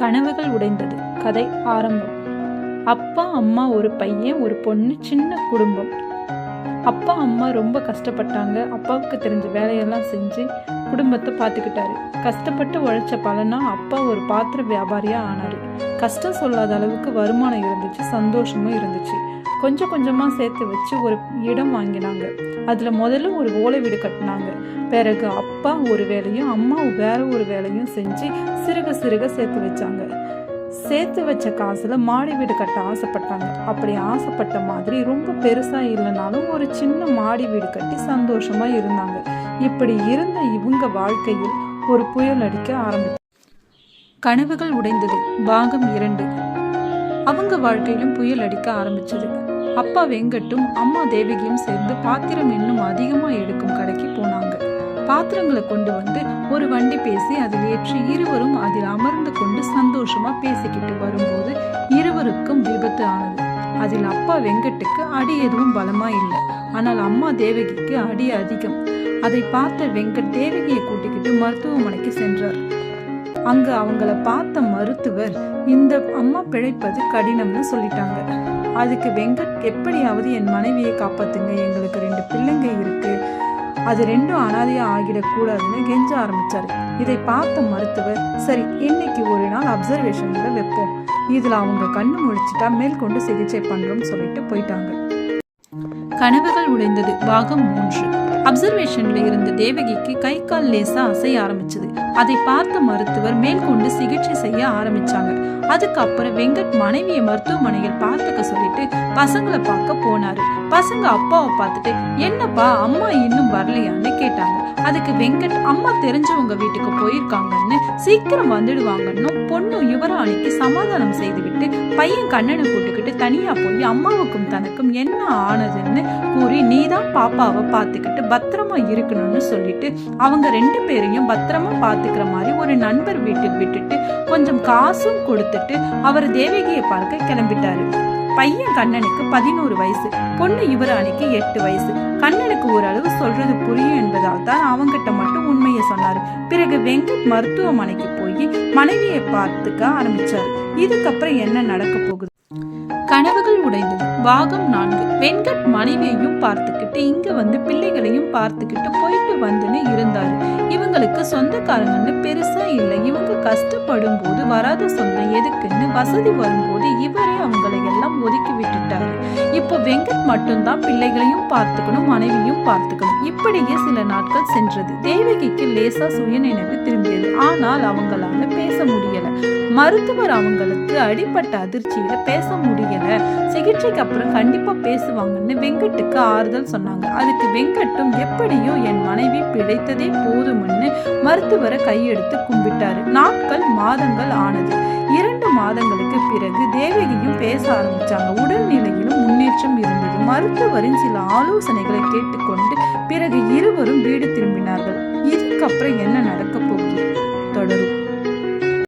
கனவுகள் உடைந்தது. கதை ஆரம்பம். அப்பா அம்மா ஒரு பையன் ஒரு பொண்ணு சின்ன குடும்பம். அப்பா அம்மா ரொம்ப கஷ்டப்பட்டாங்க. அப்பாவுக்கு தெரிஞ்ச வேலையெல்லாம் செஞ்சு குடும்பத்தை பார்த்துக்கிட்டாரு கஷ்டப்பட்டு உழைச்ச பலனா அப்பா ஒரு பாத்திர வியாபாரியா ஆனார். கஷ்டம் சொல்லாத அளவுக்கு வருமானம் இருந்துச்சு சந்தோஷமும் இருந்துச்சு. கொஞ்சம் கொஞ்சமாக சேர்த்து வச்சு ஒரு இடம் வாங்கினாங்க. அதில் முதல்ல ஒரு ஓலை வீடு கட்டினாங்க. பிறகு அப்பா ஒரு வேலையும் அம்மா வேற ஒரு வேலையும் செஞ்சு சிறுக சிறுக சேர்த்து வச்சாங்க. சேர்த்து வச்ச காசுல மாடி வீடு கட்ட ஆசைப்பட்டாங்க. அப்படி ஆசைப்பட்ட மாதிரி ரொம்ப பெருசா இல்லைனாலும் ஒரு சின்ன மாடி வீடு கட்டி சந்தோஷமா இருந்தாங்க. இப்படி இருந்த இவங்க வாழ்க்கையில் ஒரு புயல் அடிக்க ஆரம்பிச்சு. கனவுகள் உடைந்தது. பாகம் இரண்டு. அவங்க வாழ்க்கையிலும் புயல் அடிக்க ஆரம்பிச்சது. அப்பா வெங்கட்டும் அம்மா தேவகியும் சேர்ந்து பாத்திரம் இன்னும் அதிகமா எடுக்கும் கடைக்கு போனாங்க. பாத்திரங்களை கொண்டு வந்து ஒரு வண்டி பேசி அதில் ஏற்றி இருவரும் அதில் அமர்ந்து கொண்டு சந்தோஷமா பேசிக்கிட்டு வரும்போது இருவருக்கும் விபத்து ஆனது. அதில் அப்பா வெங்கட்டுக்கு அடி எதுவும் பலமா இல்லை. ஆனால் அம்மா தேவகிக்கு அடி அதிகம். அதை பார்த்த வெங்கட் தேவகியை கூட்டிக்கிட்டு மருத்துவமனைக்கு சென்றார். அங்க அவங்கள பார்த்த மருத்துவர் இந்த அம்மா பிழைப்பது கடினம்னு சொல்லிட்டாங்க. அதுக்கு வெங்கட் எப்படியாவது என் மனைவியை காப்பாத்துங்க. எங்களுக்கு ரெண்டு பிள்ளைங்க இருக்கு. அது ரெண்டும் அனாதையா ஆகிடக்கூடாதுன்னு கெஞ்ச ஆரம்பிச்சாரு. இதை பார்த்த மருத்துவர் சரி இன்னைக்கு ஒரு நாள் அப்சர்வேஷன்ல வைப்போம். இதுல அவங்க கண்ணு முழிச்சிட்டா மேற்கொண்டு சிகிச்சை பண்றோம்னு சொல்லிட்டு போயிட்டாங்க. கனவுகள் உடைந்தது பாகம் மூன்று. அப்சர்வேஷன்ல இருந்த தேவகிக்கு கை கால் லேசா அசைய ஆரம்பிச்சது. அதை பார்த்த மருத்துவர் மேற்கொண்டு சிகிச்சை செய்ய ஆரம்பிச்சாங்க. அதுக்கப்புறம் வெங்கட் மனைவியை மருத்துவமனையில் பார்த்துக்க சொல்லிட்டு பசங்களை பார்க்க போனாரு. பசங்க அப்பாவை பார்த்துட்டு என்னப்பா அம்மா இன்னும் வரலையான்னு கேட்டாங்க. அதுக்கு வெங்கட் அம்மா தெரிஞ்சவங்க வீட்டுக்கு போயிருக்காங்கன்னு சீக்கிரம் வந்துடுவாங்கன்னு பொண்ணு யுவராணிக்கு சமாதானம் செய்துவிட்டு பையன் கண்ணனை கூட்டுக்கிட்டு தனியா போய் அம்மாவுக்கும் தனக்கும் என்ன ஆனதுன்னு கூறி நீதான் பாப்பாவை பார்த்துக்கிட்டு பத்திரமா இருக்கணும்னு சொல்லிட்டு அவங்க ரெண்டு பேரையும் பத்திரமா பார்த்துக்கிற மாதிரி ஒரு நண்பர் வீட்டுக்கு விட்டுட்டு கொஞ்சம் காசும் கொடுத்துட்டு அவர் தேவகியை பார்க்க கிளம்பிட்டாரு. பையன் கண்ணனுக்கு பதினோரு வயசு பொண்ணு யுவராணிக்கு எட்டு வயசு. கண்ணனுக்கு ஓரளவு சொல்றது புரியும் என்பதால் தான் அவங்கிட்ட மட்டும் உண்மையை சொன்னாரு. பிறகு வெங்கட் மருத்துவமனைக்கு போய் மனைவியை பார்த்துக்க ஆரம்பிச்சாரு. இதுக்கப்புறம் என்ன நடக்க போகுது? கனவுகள் உடைந்தது. பாகம் நான்கு. வெங்கட் மனைவியையும் பார்த்துக்கிட்டு இங்க வந்து பிள்ளைகளையும் பார்த்துக்கிட்டு போயிட்டு வந்துன்னு இருந்தாரு. இவங்களுக்கு சொந்தக்காரங்கன்னு பெருசா இல்லை. இவங்க கஷ்டப்படும் போது வராத சொந்தம் எதுக்குன்னு வசதி வரும்போது இவரே அவங்களை எல்லாம் ஒதுக்கி விட்டுட்டாரு. இப்போ வெங்கட் மட்டும்தான் பிள்ளைகளையும் பார்த்துக்கணும் மனைவியும் பார்த்துக்கணும். இப்படியே சில நாட்கள் சென்றது. தேவகிக்கு லேசா சுயநினைவு திரும்பியது. ஆனால் அவங்களால பேச முடியல. மருத்துவர் அவங்களுக்கு அடிப்பட்ட அதிர்ச்சியில பேச முடியல. சிகிச்சைக்கு அப்புறம் கண்டிப்பா பேசுவாங்கன்னு வெங்கட்டுக்கு ஆறுதல் சொன்னாங்க. அதுக்கு வெங்கட்டும் எப்படியோ என் மனைவி பிழைத்ததே போதும்னு மருத்துவரை கையெடுத்து கும்பிட்டாரு. நாட்கள் மாதங்கள் ஆனது. இரண்டு மாதங்களுக்கு பிறகு தேவகியும் பேச ஆரம்பிச்சாங்க. உடல்நிலையிலும் முன்னேற்றம் இருந்தது. மருத்துவரின் சில ஆலோசனைகளை கேட்டுக்கொண்டு பிறகு இருவரும் வீடு திரும்பினார்கள். இதுக்கப்புறம் என்ன நடக்க போகுது